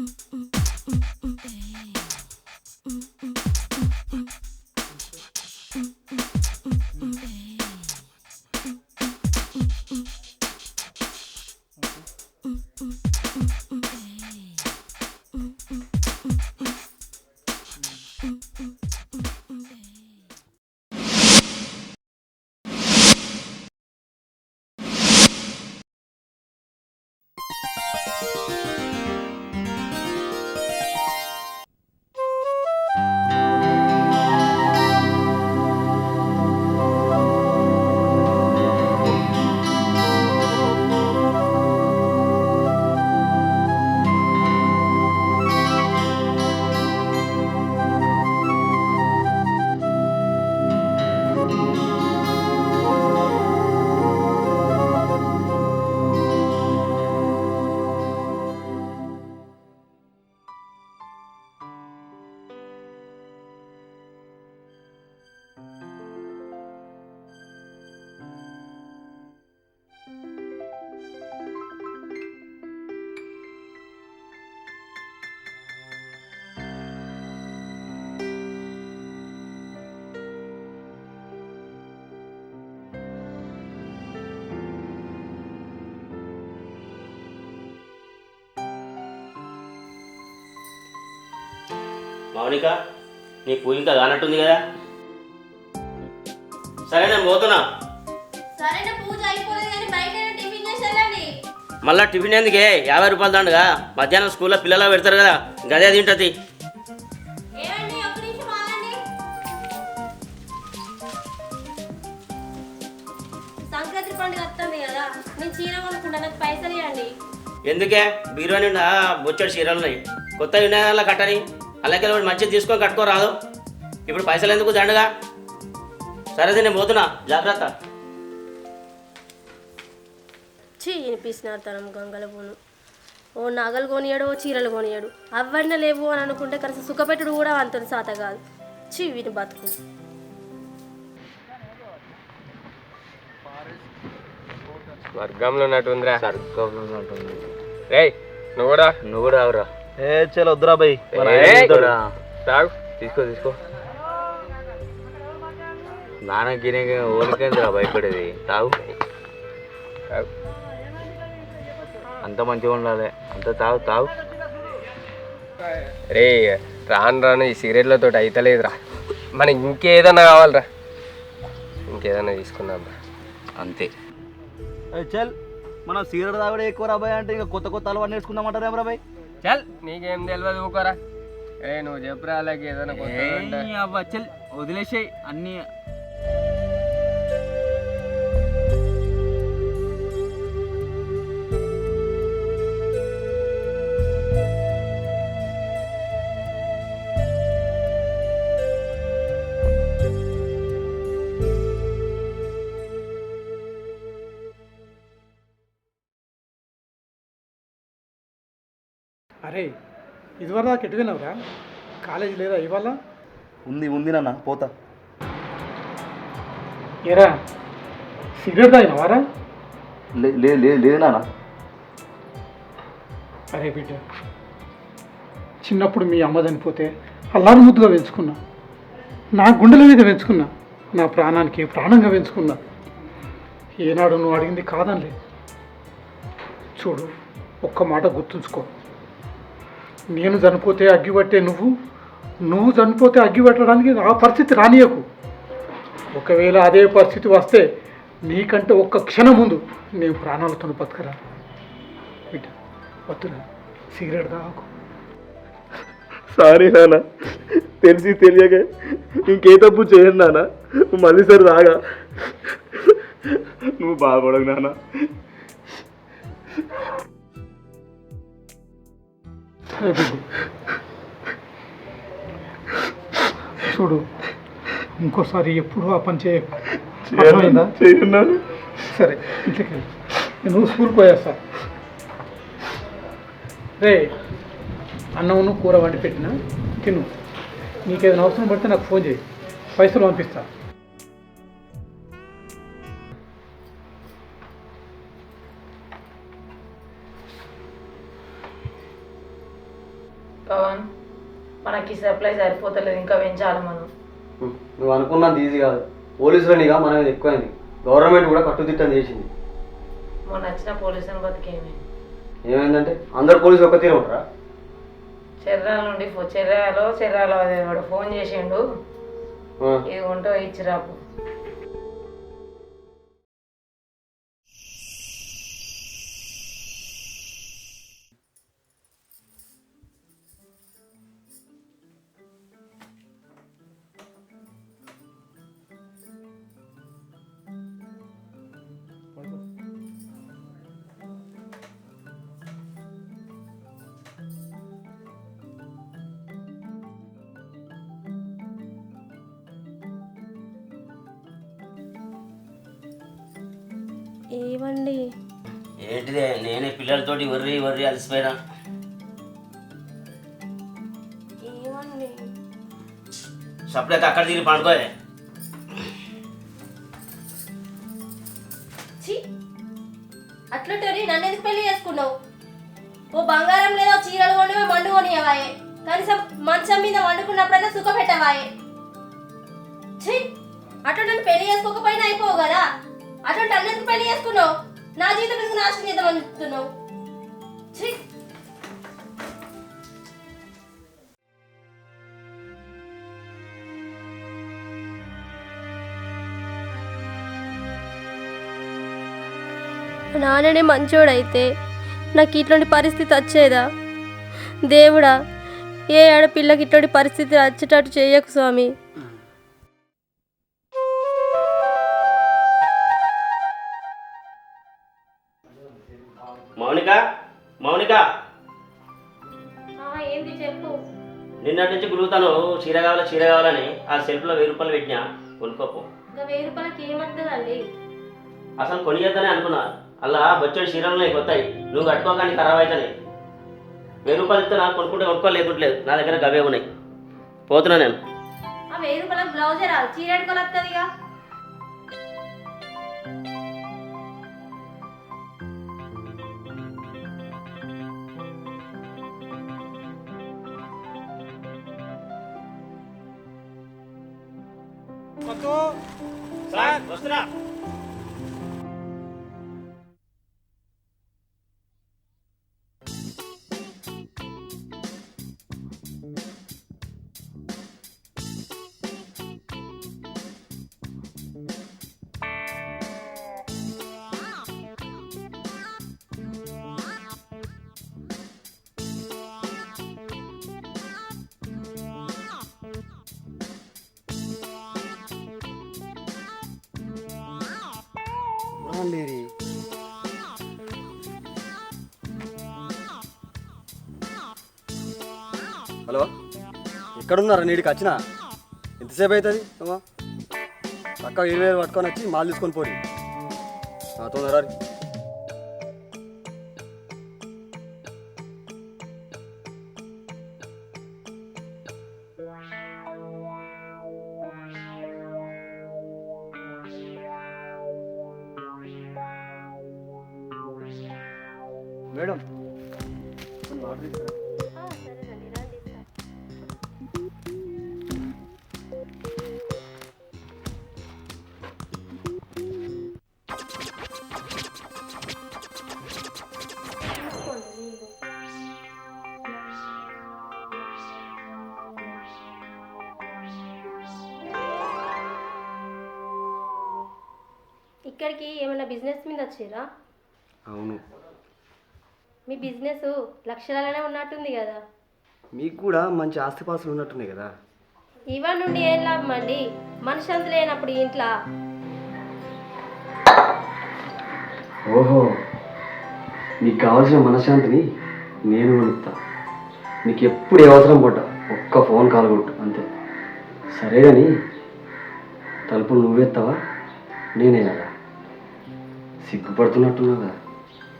mm, mm, mm. mm. Mounika నీ పూజ ఇంకా కానట్టుంది కదా? సరే నేను పోతున్నా. సరైన పూజ అయిపోలేదు కానీ బయట టిఫిన్ చేసి వెళ్ళండి మళ్ళా టిఫిన్ ఎందుకే? యాభై రూపాయలు దండగా? మధ్యాహ్నం స్కూల్లో పిల్లలు పెడతారు కదా గదే తింటది. ఏమండి ఒక్క నిమిషం ఆగండి. సంక్రాంతి పండుగ వస్తుంది కదా నేను చీర కొనుక్కుంటా నాకు పైసలు ఇవ్వండి. ఎందుకే? బీరో నిండా బొచ్చడి చీరలు ఉన్నాయి. కొత్త వినాయాల కట్టని? అలాగే ఒకటి మంచిది తీసుకొని కట్టుకోరాదు. ఇప్పుడు పైసలు ఎందుకు దండగా? సరే నేను పోతున్నా. జాగ్రత్త. చీ వినిపిస్తున్నారు తనం గంగల పోను ఓ నగలు కొనియాడు ఓ చీరలు కొనియాడు. అవన్నీ లేవు అని అనుకుంటే కనీసం సుఖపెట్టుడు కూడా అంత సాత కాదు. చీ విని బతుకు. స్వర్గంలో ఉన్నట్టు ఉందిరా. రేయ్ నువ్వు కూడా నువ్వు కూడా ఏ చలో వద్దురా తాగు. తీసుకో తీసుకో. నాన్న గినే ఓలికేంద్రా భయపడేది. తాగు. తాగు. అంత మంచిగా ఉండాలి. అంత తాగు తాగు. రే రాను రాను ఈ సిగరెట్లతో అయితలేదురా. మనకి ఇంకేదన్నా కావాలరా. ఇంకేదన్నా తీసుకుందాం రా. అంతే. చల్. మనం సిగరెట్ తాగడే ఎక్కువ రాబాయ్ అంటే ఇంకా కొత్త కొత్త అలవాటు నేర్చుకుందామంటారు బాయ్ చల్ నీకేం తెలియదు ఊకోరా ఏ నువ్వు చెప్పురా అలాగే ఏదైనా. అవ్వ చల్ వదిలేసాయి అన్ని అరే ఇదివరకు ఎటు విన్నావురా కాలేజీ లేదా ఇవాళ? ఉంది ఉంది నాన్న పోతా. ఎరా సిగరెట్ తాగినవారా? లే- లే- లే- లేదు నాన్న. అరే బిడ్డ చిన్నప్పుడు మీ అమ్మ చనిపోతే అల్లారు ముద్దుగా పెంచుకున్నా. నా గుండెల మీద పెంచుకున్నా. నా ప్రాణానికి ప్రాణంగా పెంచుకున్నా. ఏనాడు నువ్వు అడిగింది కాదనిలే. చూడు ఒక్క మాట గుర్తుంచుకో. నేను చనిపోతే అగ్గిపట్టే నువ్వు? నువ్వు చనిపోతే అగ్గిపెట్టడానికి ఆ పరిస్థితి రానియకు. ఒకవేళ అదే పరిస్థితి వస్తే నీకంటే ఒక్క క్షణం ముందు నేను ప్రాణాలతో బతకరా. బిడ్డ వద్దురా సిగరెట్ తాగకు సారీ నాన్న తెలిసి తెలియక ఇంకే తప్పు చేయండి నాన్న. మళ్ళీ సరే రాగా నువ్వు బాధపడకు నాన్న. బిడ్డ చూడు ఇంకోసారి ఎప్పుడు ఆ పని చేయకు అర్థమైందా? చేయన్నాను సరే వెళ్ళు. నేను స్కూల్కి పోయేస్తా రే అన్నమును కూర వండి పెట్టినా? తిను. నీకేదైనా అవసరం పడితే నాకు ఫోన్ చేయి. పైసలు పంపిస్తా. పవన్. మనకి సప్లై సరిపోతలేదు ఇంకా పెంచాలి మనం. నువ్వు అనుకున్నది ఈజీ కాదు. పోలీసులనిగా మన ఎక్కువైంది. గవర్నమెంట్ కూడా కట్టుదిట్టం చేసింది. మొన్న వచ్చిన పోలీసుని బతికేమి. ఏమైందంటే అందరు పోలీసులు ఒక తీరు ఉంటారా? చెర్రాల నుండి చెర్రాలో చెర్రాలో అదే వాడు ఫోన్ చేసిండు. ఇది ఉంటో ఇచ్చిరాపు. ఏమండి? ఏంటిదే నేనే పిల్లలతోటి వర్రి వర్రి అలసిపోయినా. ఏమండి? సపరేట్ అక్కడ తిరిగి పండుకోలే ఛీ! అట్లుంటే నన్ను ఎందుకు పెళ్ళి చేసుకున్నావు? ఓ బంగారం లేదో చీరలు కొనివా మండు కొనియవాయే. కనీసం మంచం మీద వండుకున్నప్పుడైనా సుఖ పెట్టవాయే ఛీ! అటు నన్ను పెళ్ళి చేసుకోకపోయినా అయిపోవు కదా? అటువంటి నన్ను ఎందుకు పెళ్ళి చేసుకున్నావు? నా జీవితం ఎందుకు నాశనం చేద్దామని చెప్తున్నావు ఛీ! నాన్ననే మంచోడైతే నాకు ఇట్లాంటి పరిస్థితి వచ్చేదా? దేవుడా ఏ ఆడపిల్లకి ఇట్లాంటి పరిస్థితి వచ్చేటట్టు చేయకు స్వామి. మౌనిక. ఏంది చెప్పు. నిన్నటి నుంచి గురుగుతాను చీర కావాలా చీర కావాలని. ఆ సెల్ఫ్లో వెయ్యి రూపాయలు పెట్టినా కొనుక్కోపు. ఇంకా వెయ్యి రూపాయలకి ఏమవుతుందండి అసలు కొనియద్దని అనుకున్నా. అలా బొచ్చడి చీరలు ఉన్నాయి కొత్తాయి నువ్వు కట్టుకోగానే ఖరాబ్ అవుతాయి వెయ్యి రూపాయలు ఇస్తే నాకు కొనుక్కుంటే కొనుక్కోలేదుట్లేదు నా దగ్గర గవే ఉన్నాయి. పోతున్నా నేను. ఆ వెయ్యి బ్లౌజే రాదు. చీర వస్తుందిగా వస్తున్నా. లేరి హలో? ఎక్కడున్నారా నీడికి వచ్చిన ఎంతసేపు అవుతుంది? అమ్మా. పక్క ఇరవై వేలు పట్టుకొని వచ్చి మాల్ తీసుకొని పోరి. నాతో ఇక్కడికి ఏమైనా బిజినెస్ మీద వచ్చిరా అవును. మీ బిజినెస్ లక్షలలోనే ఉన్నట్టుంది కదా. మీకు కూడా మంచి ఆస్తిపాస్తులు ఉన్నట్టున్నాయి కదా. ఇవా నుండి ఏం లాభం అండి మనశ్శాంతి లేనప్పుడు ఇంట్లో. ఓహో. నీకు కావాల్సిన మనశ్శాంతిని నేను కొనుక్తా నీకు ఎప్పుడు ఏ అవసరం పడ్డా ఒక్క ఫోన్ కాల్ కొట్టు అంతే. సరే కానీ తలుపులు నువ్వెత్తావా? నేనే కదా సిగ్గుపడుతున్నట్టున్నావు కదా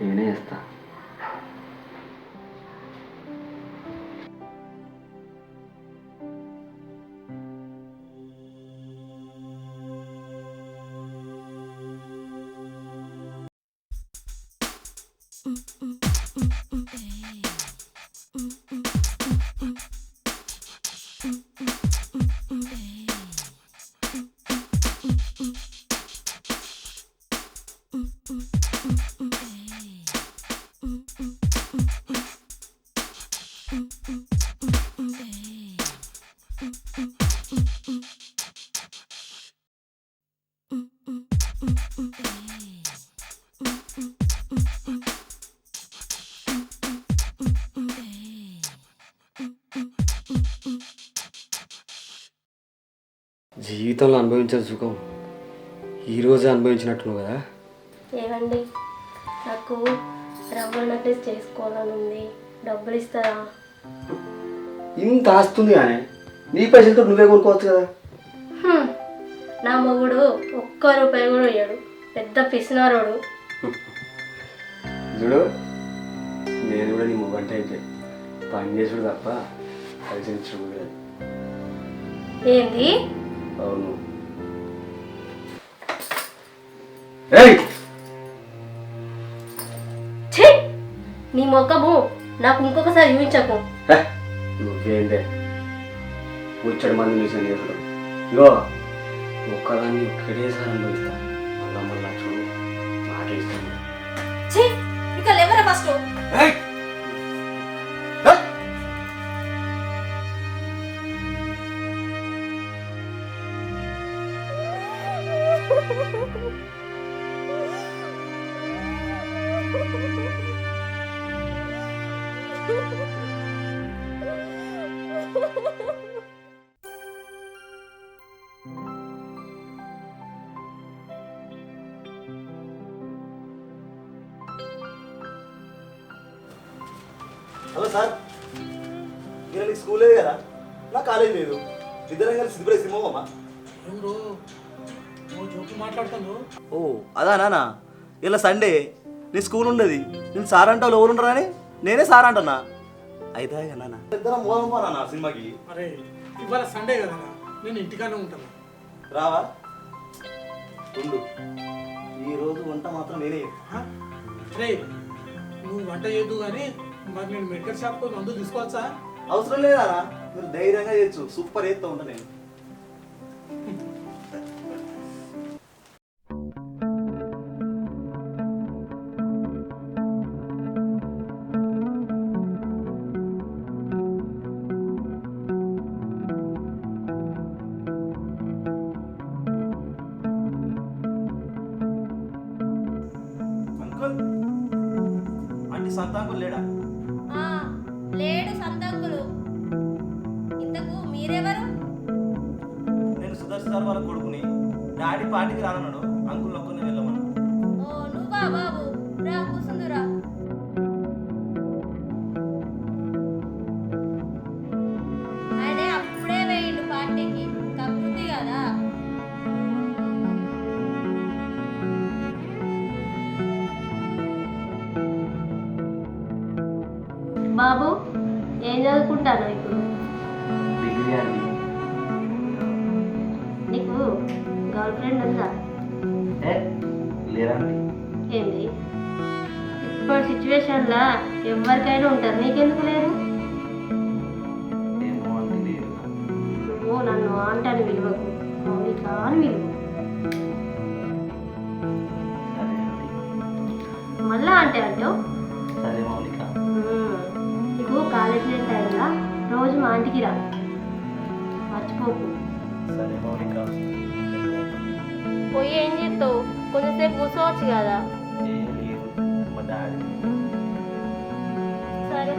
నేనే జీవితంలో అనుభవించిన సుఖం ఈరోజే అనుభవించినట్టున్నావు కదా? ఏమండి? నాకు రవ్వ నెక్లెస్ చేసుకోవాలని ఉంది డబ్బులు ఇస్తారా? ఇంత ఆస్తుంది కానీ నీ పైసలతో నువ్వే కొనుక్కోవచ్చు కదా? హ్మ్. నా మొగుడు ఒక్క రూపాయి కూడా ఇయ్యడు. పెద్ద పిసినారోడు. చూడు నేను కూడా నీ మొగంటే అయితే పని చేసుడు తప్ప పైసలు ఇచ్చుడు లేదు. ఏంది? అవును. ఏయ్! ఛీ! నీ మొక్కము నాకు ఇంకొకసారి చూపించకు. హే, నువ్వేంటే? ముచ్చడి మంది చూసాను చేతులు ఇగో ఒక్కదాన్ని ఒక్కడేసారి అనుభవిస్తా మళ్ళా మళ్ళా చూడు. మాట ఇస్తాను ఛీ! ఇక లేవరా ఫస్ట్. ఓ అదా నానా? ఇలా సండే నీ స్కూల్ ఉండదు. నేను సార్ అంటే ఎవరు ఉండరా అని? నేనే సార్ అంటున్నా అయితే నాన్న ఇద్దరం పోదాం సినిమాకి. అరే ఇవాళ సండే కదా నేను? ఇంటికానే ఉంటాను రావా? ఉండు. ఈరోజు వంట మాత్రం నేనే. అరే నువ్వు వంట చేయదు కానీ మరి నేను మెడికల్ షాప్కి మందు తీసుకోవచ్చా? అవసరం లేదా మీరు ధైర్యంగా చేయొచ్చు. సూపర్ చేస్తా ఉంటా నేను. గారు వాళ్ళ కొడుకుని డాడీ పార్టీకి రానన్నాడు. అంకుల్ ఒక్కరిని వెళ్ళమన్నాడు. ఓ నువ్వా బాబు? రా కూసుందురా ఆయన అప్పుడే వేయండు పార్టీకి. కదా. బాబు ఏం చదువుకుంటాను ఇప్పుడు? డిగ్రీ అండి. నీకు గర్ల్ ఫ్రెండ్ ఉందా? ఏ ఏంది? ఇప్పుడు సిచ్యువేషన్లో ఎవరికైనా ఉంటారు నీకెందుకు లేరు? ఏమో అండి లేదు. నువ్వు నన్ను అంటాను విలువకు మౌనిక అని విలువ సరే అండి మళ్ళా అంటే అంటావు? సరే మౌనిక. మ్మ్. నీకు కాలేజ్ లేని టైంలో రోజు మా ఇంటికి రా. మర్చిపోకు. సరే మౌనిక. పోయి ఏం చేస్తావు కొంచెంసేపు కూర్చోవచ్చు కదా సరే